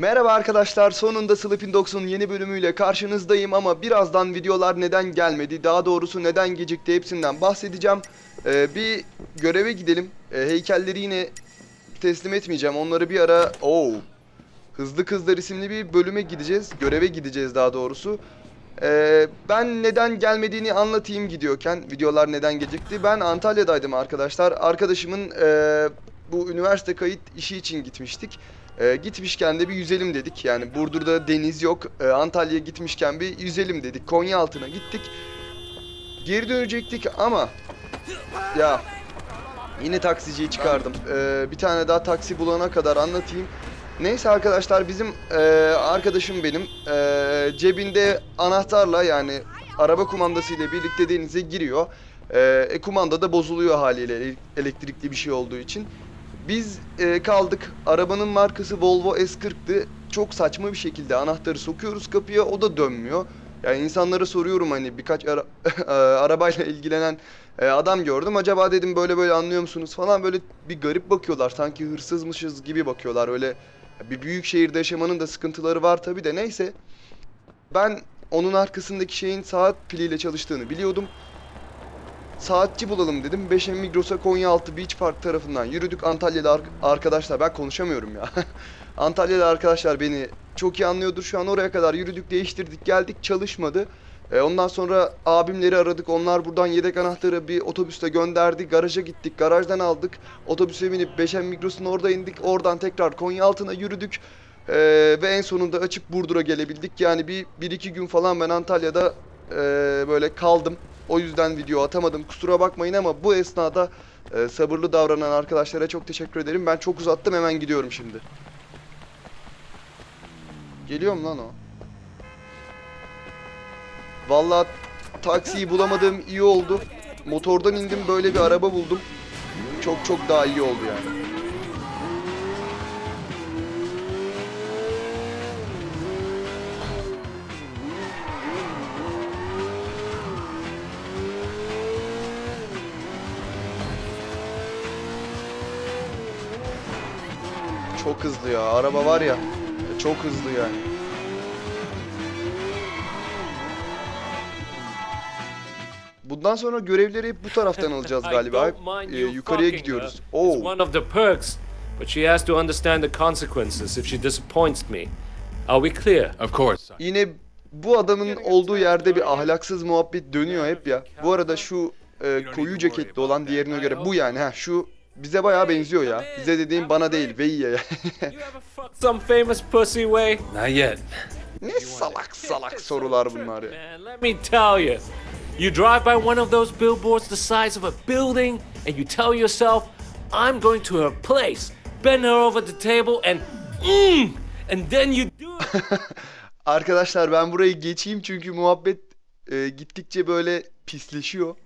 Merhaba arkadaşlar, sonunda Sleeping Dogs'un yeni bölümüyle karşınızdayım ama birazdan videolar neden gelmedi, daha doğrusu neden gecikti hepsinden bahsedeceğim. Ee, bir göreve gidelim, Ee, heykelleri yine teslim etmeyeceğim, onları bir ara... Oo. Hızlı Kızlar isimli bir bölüme gideceğiz, göreve gideceğiz daha doğrusu. Ee, ben neden gelmediğini anlatayım gidiyorken, videolar neden gecikti. Ben Antalya'daydım arkadaşlar, arkadaşımın ee, bu üniversite kayıt işi için gitmiştik. Ee, gitmişken de bir yüzelim dedik. Yani Burdur'da deniz yok. Ee, Antalya'ya gitmişken bir yüzelim dedik. Konya altına gittik. Geri dönecektik ama ya yine taksiciyi çıkardım. Ee, bir tane daha taksi bulana kadar anlatayım. Neyse arkadaşlar bizim e, arkadaşım benim e, cebinde anahtarla yani araba kumandası ile birlikte denize giriyor. E, e, kumanda da bozuluyor haliyle ele- elektrikli bir şey olduğu için. Biz e, kaldık. Arabanın markası Volvo S40'tı. Çok saçma bir şekilde anahtarı sokuyoruz kapıya o da dönmüyor. Yani insanlara soruyorum hani birkaç ara- e, arabayla ilgilenen e, adam gördüm. Acaba dedim böyle böyle anlıyor musunuz falan böyle bir garip bakıyorlar. Sanki hırsızmışız gibi bakıyorlar. Öyle bir büyük şehirde yaşamanın da sıkıntıları var tabi de neyse. Ben onun arkasındaki şeyin saat piliyle çalıştığını biliyordum. Saatçi bulalım dedim. 5'e Migros'a Konyaaltı Beach Park tarafından yürüdük. Antalya'da ar- arkadaşlar ben konuşamıyorum ya. Antalya'da arkadaşlar beni çok iyi anlıyordur. Şu an oraya kadar yürüdük, değiştirdik, geldik çalışmadı. E, ondan sonra abimleri aradık. Onlar buradan yedek anahtarı bir otobüste gönderdi. Garaja gittik. Garajdan aldık. Otobüse binip Beşen Migros'un orada indik. Oradan tekrar Konyaaltı'na yürüdük. E, ve en sonunda açıp Burdur'a gelebildik. Yani bir, bir iki gün falan ben Antalya'da e, böyle kaldım. O yüzden video atamadım. Kusura bakmayın ama bu esnada e, sabırlı davranan arkadaşlara çok teşekkür ederim. Ben çok uzattım. Hemen gidiyorum şimdi. Geliyor mu lan o? Vallahi taksiyi bulamadım iyi oldu. Motordan indim böyle bir araba buldum. Çok çok daha iyi oldu yani. Hızlı ya. Araba var ya. Çok hızlı yani. Bundan sonra görevleri hep bu taraftan alacağız galiba. Ee, yukarıya gidiyoruz. Oo. It's one of the perks, but she has to understand the consequences if she disappoints me. Are we clear? Of course. Yine bu adamın olduğu yerde bir ahlaksız muhabbet dönüyor hep ya. Bu arada şu e, koyu ceketli olan diğerine göre bu yani ha şu bize bayağı benziyor ya. Bize dediğim bana değil Veyye. Fuck some famous pussy way? Not yet. ne salak salak sorular bunlar ya. Let me tell you. You drive by one of those billboards the size of a building, and you tell yourself, I'm going to her place. Bend her over the table and mmm, and then you do. Arkadaşlar ben burayı geçeyim çünkü muhabbet e, gittikçe böyle pisleşiyor.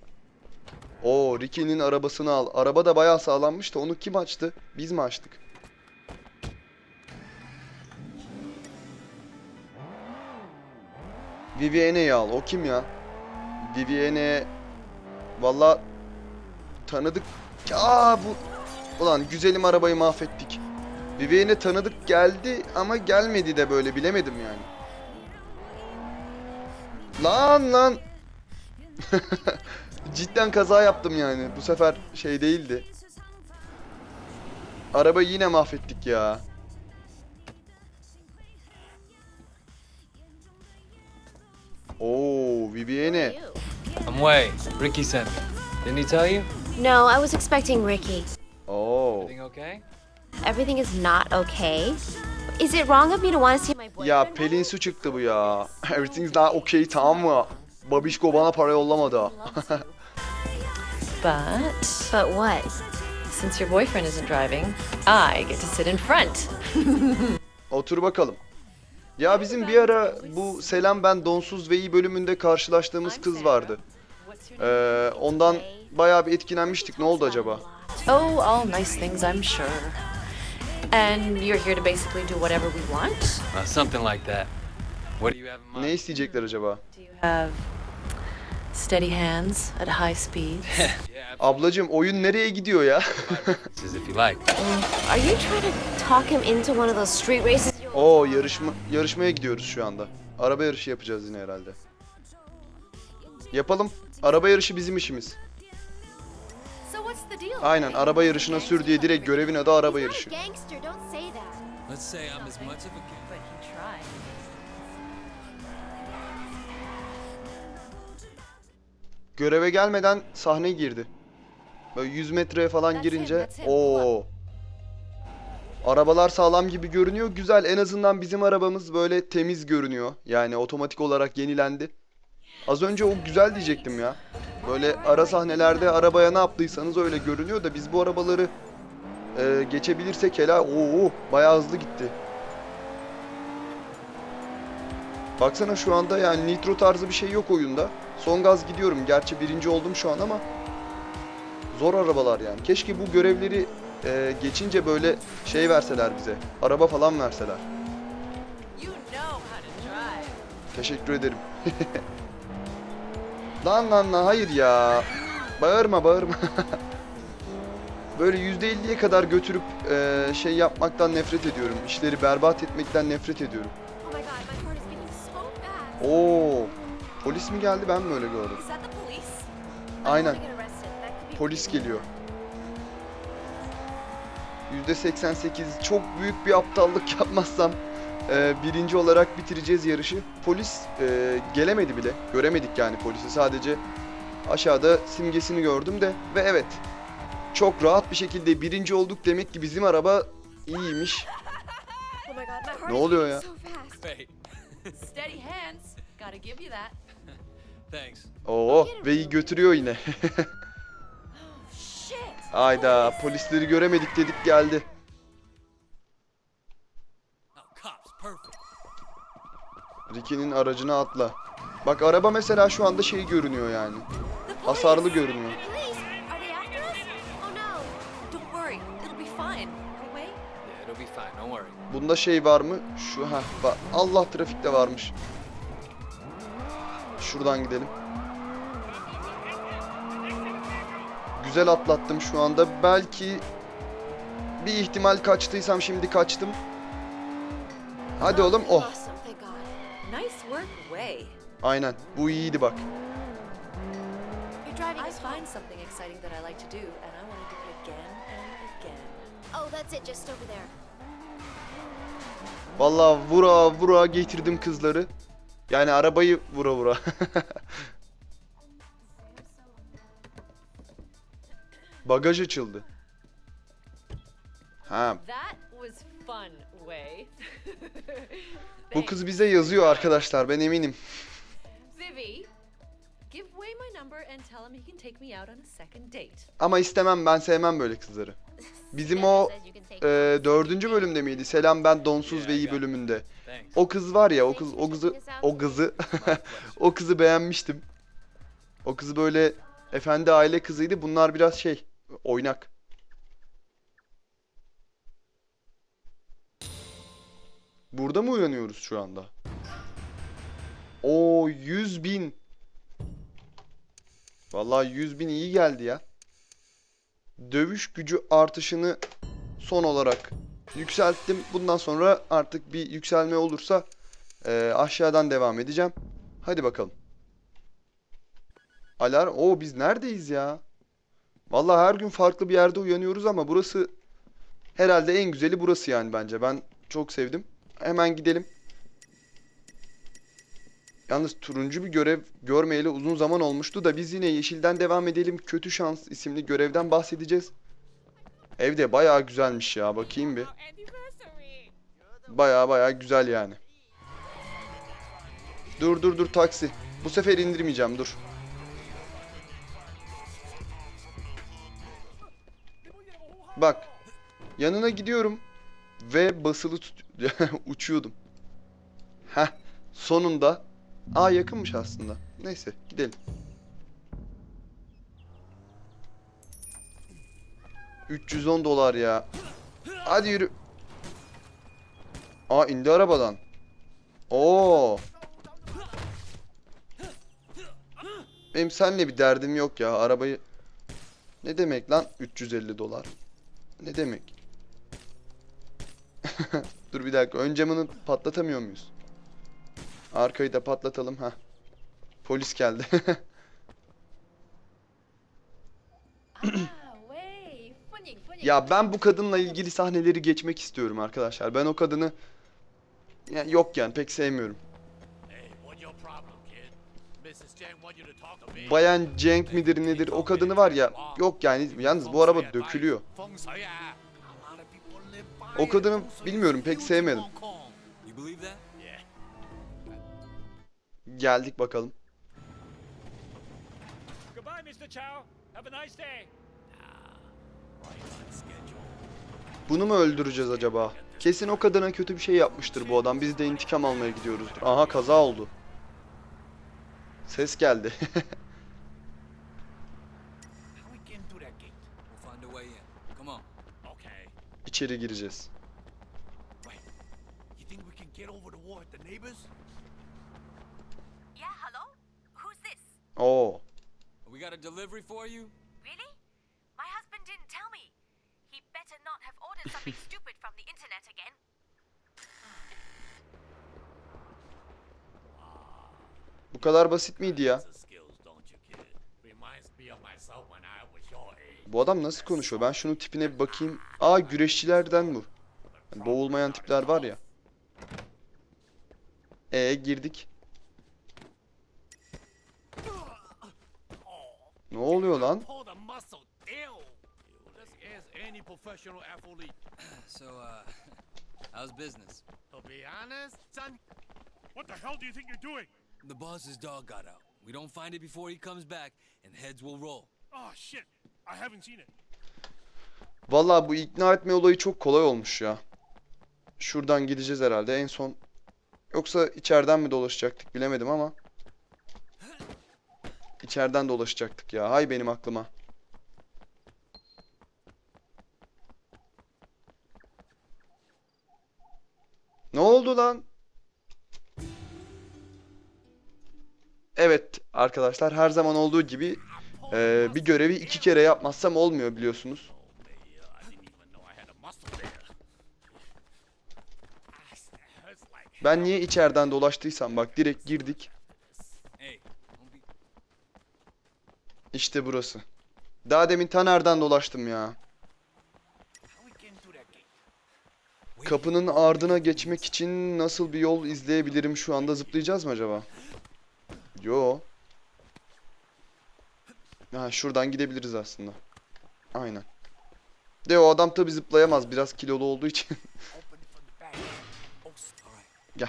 Oo Ricky'nin arabasını al. Araba da bayağı sağlammış da onu kim açtı? Biz mi açtık? Vivienne'yi al. O kim ya? Vivienne Valla tanıdık. Aa bu Ulan güzelim arabayı mahvettik. Vivienne tanıdık geldi ama gelmedi de böyle bilemedim yani. Lan lan. Cidden kaza yaptım yani. Bu sefer şey değildi. Arabayı yine mahvettik ya. Oo, Vivienne. I'm Way. Ricky sent me. Didn't he tell you? No, I was expecting Ricky. Oo. Everything okay? Everything is not okay. Is it wrong of me to want to see my boyfriend? Ya Pelin su çıktı bu ya. Everything's not okay tamam mı? Babişko bana para yollamadı. But But what? since your boyfriend isn't driving, I get to sit in front. Otur bakalım. Ya bizim bir ara bu Selam Ben Donsuz ve iyi bölümünde karşılaştığımız kız vardı. Ee, ondan bayağı bir etkilenmiştik. Ne oldu acaba? Oh, all nice things, I'm sure. And you're here to basically do whatever we want? Uh, something like that. What do you have in mind? Ne isteyecekler acaba? Do you have steady hands at high speeds? Ablacım oyun nereye gidiyor ya? absolutely, if you like. Are you trying to talk him into one of those street races you Oo yarışma yarışmaya gidiyoruz şu anda. Araba yarışı yapacağız yine herhalde. Yapalım. Araba yarışı bizim işimiz. So what's the deal? Aynen araba yarışına sür diye direkt görevin adı araba yarışı. a gangster, don't say that. Let's say I'm as much of a Göreve gelmeden sahne girdi. Böyle 100 metreye falan girince o Arabalar sağlam gibi görünüyor. Güzel. En azından bizim arabamız böyle temiz görünüyor. Yani otomatik olarak yenilendi. Az önce o güzel diyecektim ya. Böyle ara sahnelerde arabaya ne yaptıysanız öyle görünüyor da biz bu arabaları e, geçebilirsek helal. Oo, bayağı hızlı gitti. Baksana şu anda yani nitro tarzı bir şey yok oyunda. Son gaz gidiyorum. Gerçi birinci oldum şu an ama zor arabalar yani. Keşke bu görevleri e, geçince böyle şey verseler bize. Araba falan verseler. Teşekkür ederim. lan lan lan hayır ya. Bağırma bağırma. Böyle %50'ye kadar götürüp e, şey yapmaktan nefret ediyorum. İşleri berbat etmekten nefret ediyorum. Oh. Oo. Polis mi geldi ben mi öyle gördüm? Aynen. Polis geliyor. %88 çok büyük bir aptallık yapmazsam e, birinci olarak bitireceğiz yarışı. Polis e, gelemedi bile. Göremedik yani polisi. Sadece aşağıda simgesini gördüm de ve evet çok rahat bir şekilde birinci olduk demek ki bizim araba iyiymiş. Oh Ne oluyor ya? Oo ve iyi götürüyor yine. Ayda polisleri göremedik dedik geldi. Ricky'nin aracına atla. Bak araba mesela şu anda şey görünüyor yani. Hasarlı görünüyor. Oh no. Don't worry. It'll be fine. Right, Wei? Yeah, it'll be fine. Don't worry. Bunda şey var mı? Şu ha Allah trafikte varmış. Şuradan gidelim. Güzel atlattım şu anda. Belki bir ihtimal kaçtıysam şimdi kaçtım. Hadi oğlum. Oh. Aynen. Bu iyiydi bak. I us home. find something exciting that I like to do, and I want to do it again and again. Oh, that's it, just over there. Vallahi vura vura getirdim kızları. Yani arabayı vura vura. Bagaj açıldı. Ha, bu kız bize yazıyor arkadaşlar ben eminim. Ama istemem ben sevmem böyle kızları. Bizim o E, dördüncü bölümde miydi? Selam ben donsuz ve iyi bölümünde. O kız var ya o kız o kızı o kızı o kızı beğenmiştim. O kızı böyle efendi aile kızıydı. Bunlar biraz şey oynak. Burada mı uyanıyoruz şu anda? O 100 bin. Vallahi 100 bin iyi geldi ya. Dövüş gücü artışını son olarak yükselttim. Bundan sonra artık bir yükselme olursa eee, aşağıdan devam edeceğim. Hadi bakalım. Alarm. Oo biz neredeyiz ya? Vallahi her gün farklı bir yerde uyanıyoruz ama burası herhalde en güzeli burası yani bence. Ben çok sevdim. Hemen gidelim. Yalnız turuncu bir görev görmeyeli uzun zaman olmuştu da biz yine yeşilden devam edelim. Kötü Şans isimli görevden bahsedeceğiz. Evde bayağı güzelmiş ya. Bakayım bir. Bayağı bayağı güzel yani. Dur dur dur taksi. Bu sefer indirmeyeceğim dur. Bak. Yanına gidiyorum. Ve basılı tut uçuyordum. Heh. Sonunda. Aa yakınmış aslında. Neyse gidelim. ...310 dolar ya. Hadi yürü. Aa indi arabadan. Oo. Benim seninle bir derdim yok ya. Arabayı ne demek lan 350 dolar? Ne demek? Dur bir dakika. Ön camını patlatamıyor muyuz? Arkayı da patlatalım. ha. Polis geldi. ya ben bu kadınla ilgili sahneleri geçmek istiyorum arkadaşlar. Ben o kadını ya yok yani pek sevmiyorum. Bayan Cenk midir nedir o kadını var ya yok yani yalnız bu araba dökülüyor. O kadını bilmiyorum pek sevmedim. Geldik bakalım. Goodbye, Mr. Chow. Have a nice day. Bunu mu öldüreceğiz acaba? Kesin o kadına kötü bir şey yapmıştır bu adam. Biz de intikam almaya gidiyoruzdur. Aha kaza oldu. Ses geldi. İçeri gireceğiz. Oo. We got a delivery for you? Really? My husband didn't tell me. He better not have ordered something stupid from the internet again. Bu kadar basit miydi ya? The skills, don't you, kid? Reminds me of myself when I was your age. Bu adam nasıl konuşuyor? Ben şunun tipine bir bakayım. Aa güreşçilerden bu. Yani boğulmayan tipler var ya. E girdik. Ne oluyor lan? Professional athlete. So, uh, how's business? To be honest, son, What the hell do you think you're doing? The boss's dog got out. We don't find it before he comes back, and heads will roll. Oh shit, I haven't seen it. Vallahi bu ikna etme olayı çok kolay olmuş ya. Şuradan gideceğiz herhalde en son. Yoksa içeriden mi dolaşacaktık bilemedim ama. İçeriden dolaşacaktık ya. Hay benim aklıma. Ne lan? Evet arkadaşlar her zaman olduğu gibi eee, bir görevi iki kere yapmazsam olmuyor biliyorsunuz. Ben niye içeriden dolaştıysam bak direkt girdik. İşte burası. Daha demin Taner'den dolaştım ya. Kapının ardına geçmek için nasıl bir yol izleyebilirim şu anda zıplayacağız mı acaba? Yo. Ha şuradan gidebiliriz aslında. Aynen. De o adam tabi zıplayamaz biraz kilolu olduğu için. Gel.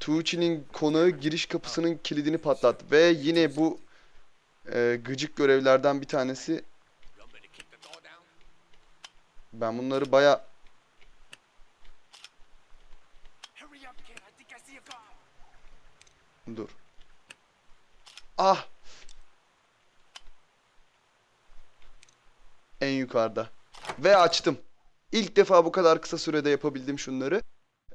Tuğçi'nin konağı giriş kapısının kilidini patlat. Ve yine bu e, gıcık görevlerden bir tanesi. You want me to kick the door down? Ben bunları baya. Dur. Ah! En yukarıda. Ve açtım. İlk defa bu kadar kısa sürede yapabildim şunları.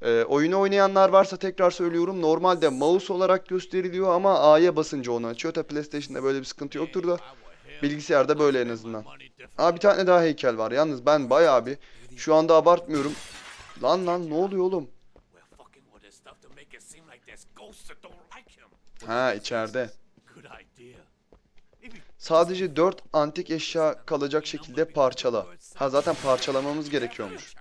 Ee, oyunu oynayanlar varsa tekrar söylüyorum. Normalde mouse olarak gösteriliyor ama A'ya basınca onu açıyor. Tabi PlayStation'da böyle bir sıkıntı yoktur da. Bilgisayarda böyle en azından. Aa bir tane daha heykel var. Yalnız ben bayağı bir şu anda abartmıyorum. Lan lan ne oluyor oğlum? Ha içeride. Sadece 4 antik eşya kalacak şekilde parçala. Ha zaten parçalamamız gerekiyormuş.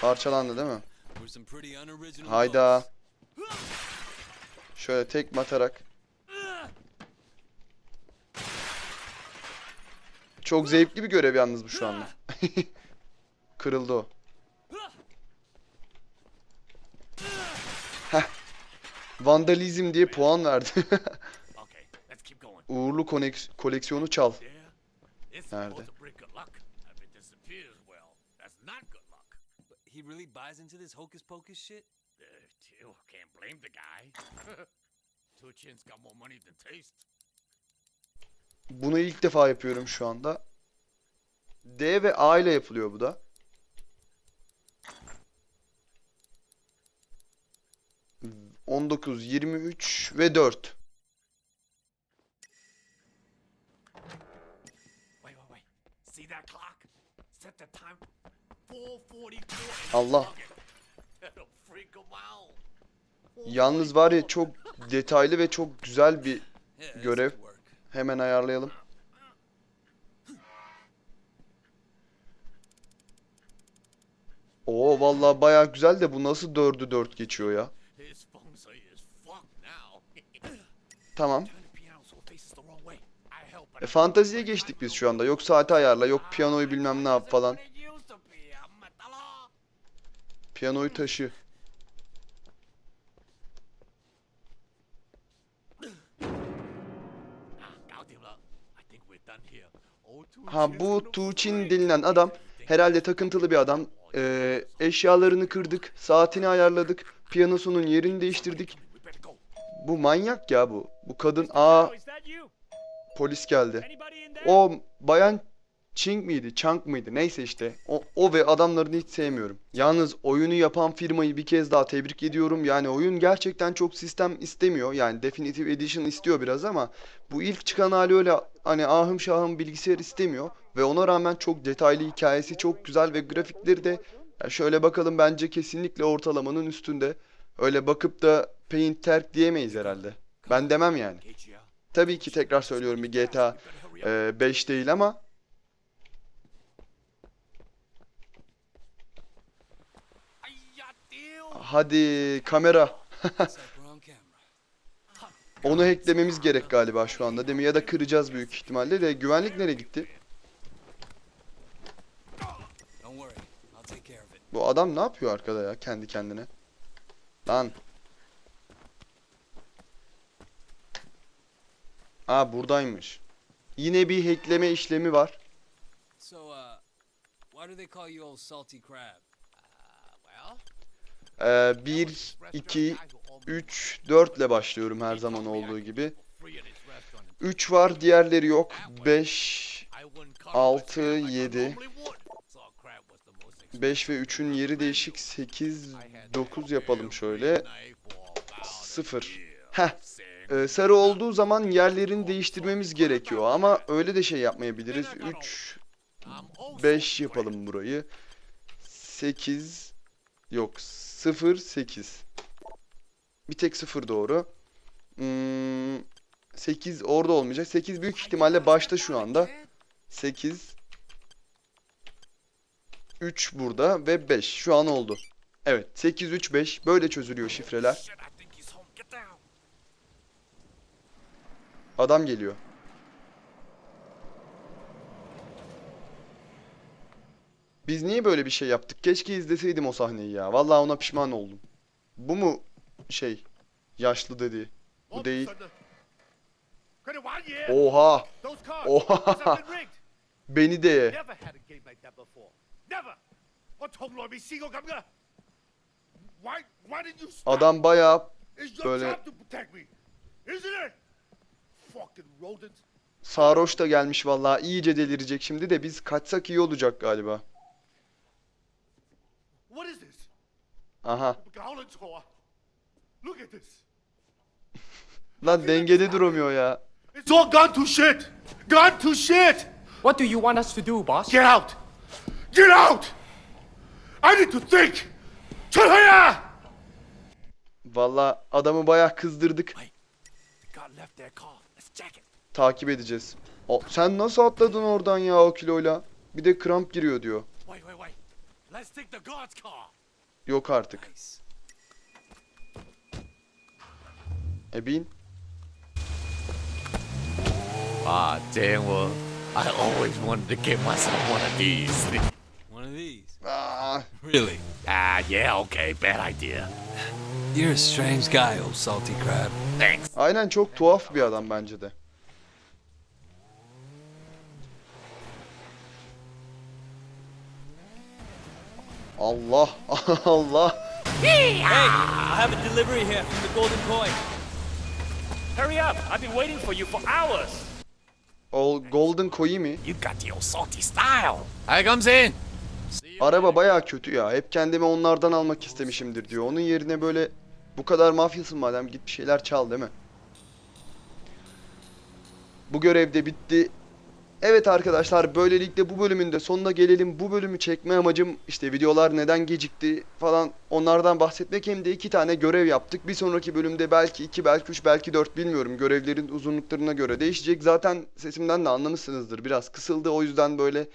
Parçalandı değil mi? Hayda. Şöyle tek atarak. Çok zevkli bir görev yalnız bu şu anda. Kırıldı o. Heh. Vandalizm diye puan verdi. Uğurlu koleksiyonu çal. Nerede? he really buys into this hocus pocus shit? Uh, can't blame the guy. Two chins got more money than taste. Bunu ilk defa yapıyorum şu anda. D ve A ile yapılıyor bu da. On dokuz, yirmi üç ve dört. Wait, wait, wait. Check the time. 444. Allah. Yalnız var ya çok detaylı ve çok güzel bir görev. Hemen ayarlayalım. Oo vallahi bayağı güzel de bu nasıl dördü dört geçiyor ya. Tamam. E, fanteziye geçtik biz şu anda. Yok saati ayarla, yok piyanoyu bilmem ne yap falan. Piyanoyu taşı. Ha bu Tuğçin denilen adam herhalde takıntılı bir adam. Ee, eşyalarını kırdık, saatini ayarladık, piyanosunun yerini değiştirdik. Bu manyak ya bu. Bu kadın aa polis geldi. O bayan Ching miydi, Chang mıydı? Neyse işte. O, o ve adamlarını hiç sevmiyorum. Yalnız oyunu yapan firmayı bir kez daha tebrik ediyorum. Yani oyun gerçekten çok sistem istemiyor. Yani Definitive Edition istiyor biraz ama bu ilk çıkan hali öyle hani ahım şahım bilgisayar istemiyor. Ve ona rağmen çok detaylı hikayesi çok güzel ve grafikleri de ya şöyle bakalım bence kesinlikle ortalamanın üstünde. Öyle bakıp da Paint terk diyemeyiz herhalde. Ben demem yani. Tabii ki tekrar söylüyorum bir GTA e, 5 değil ama Ay ya deal. Hadi kamera onu hacklememiz gerek galiba şu anda değil mi? Ya da kıracağız büyük ihtimalle de güvenlik nereye gitti? Bu adam ne yapıyor arkada ya kendi kendine? Lan. Aa buradaymış. Yine bir hackleme işlemi var. So, uh, why do they call you old salty crab? Ee, 1, 2, 3, 4 ile başlıyorum her zaman olduğu gibi. 3 var diğerleri yok. 5, 6, 7, 5 ve 3'ün yeri değişik. 8, 9 yapalım şöyle. 0. Heh. Ee, sarı olduğu zaman yerlerini değiştirmemiz gerekiyor ama öyle de şey yapmayabiliriz. 3, 5 yapalım burayı. 8 yok 0 8. Bir tek 0 doğru. Hmm, 8 orada olmayacak. 8 büyük ihtimalle başta şu anda. 8 3 burada ve 5 şu an oldu. Evet 8 3 5 böyle çözülüyor şifreler. Adam geliyor. Biz niye böyle bir şey yaptık? Keşke izleseydim o sahneyi ya. Vallahi ona pişman oldum. Bu mu şey yaşlı dedi. Bu değil. Oha. Oha. Beni de. Adam bayağı böyle sarhoş da gelmiş vallahi iyice delirecek şimdi de biz kaçsak iyi olacak galiba. Aha. Gaulentor. Look at this. Lan dengede duramıyor ya. It's all gone to shit. Gone to shit. What do you want us to do, boss? Get out. Get out. I need to think. Chihaya! Vallahi adamı bayağı kızdırdık. Takip edeceğiz. O, sen nasıl atladın oradan ya o kiloyla? Bir de kramp giriyor diyor. Wait, wait, wait. Let's take the guard's car. Yok artık. E bin. Ah, damn well. I always wanted to get myself one of these. One of these. Aa, Really? Ah, yeah, okay, bad idea. You're a strange guy, old salty crab. Thanks. aynen çok tuhaf bir adam bence de. Allah Allah. I have a delivery here from the Golden Coin. Hurry up. I've been waiting for you for hours. O Golden Koi mi? You got the old salty style. Here comes in. Araba bayağı kötü ya. Hep kendime onlardan almak istemişimdir diyor. Onun yerine böyle bu kadar mafyasın madem git bir şeyler çal değil mi? Bu görev de bitti. Evet arkadaşlar böylelikle bu bölümün de sonuna gelelim. Bu bölümü çekme amacım işte videolar neden gecikti falan onlardan bahsetmek hem de iki tane görev yaptık. Bir sonraki bölümde belki iki belki üç belki dört bilmiyorum. Görevlerin uzunluklarına göre değişecek. Zaten sesimden de anlamışsınızdır. Biraz kısıldı o yüzden böyle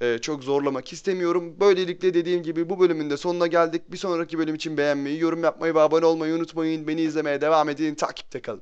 e, çok zorlamak istemiyorum. Böylelikle dediğim gibi bu bölümün de sonuna geldik. Bir sonraki bölüm için beğenmeyi, yorum yapmayı ve abone olmayı unutmayın. Beni izlemeye devam edin. Takipte kalın.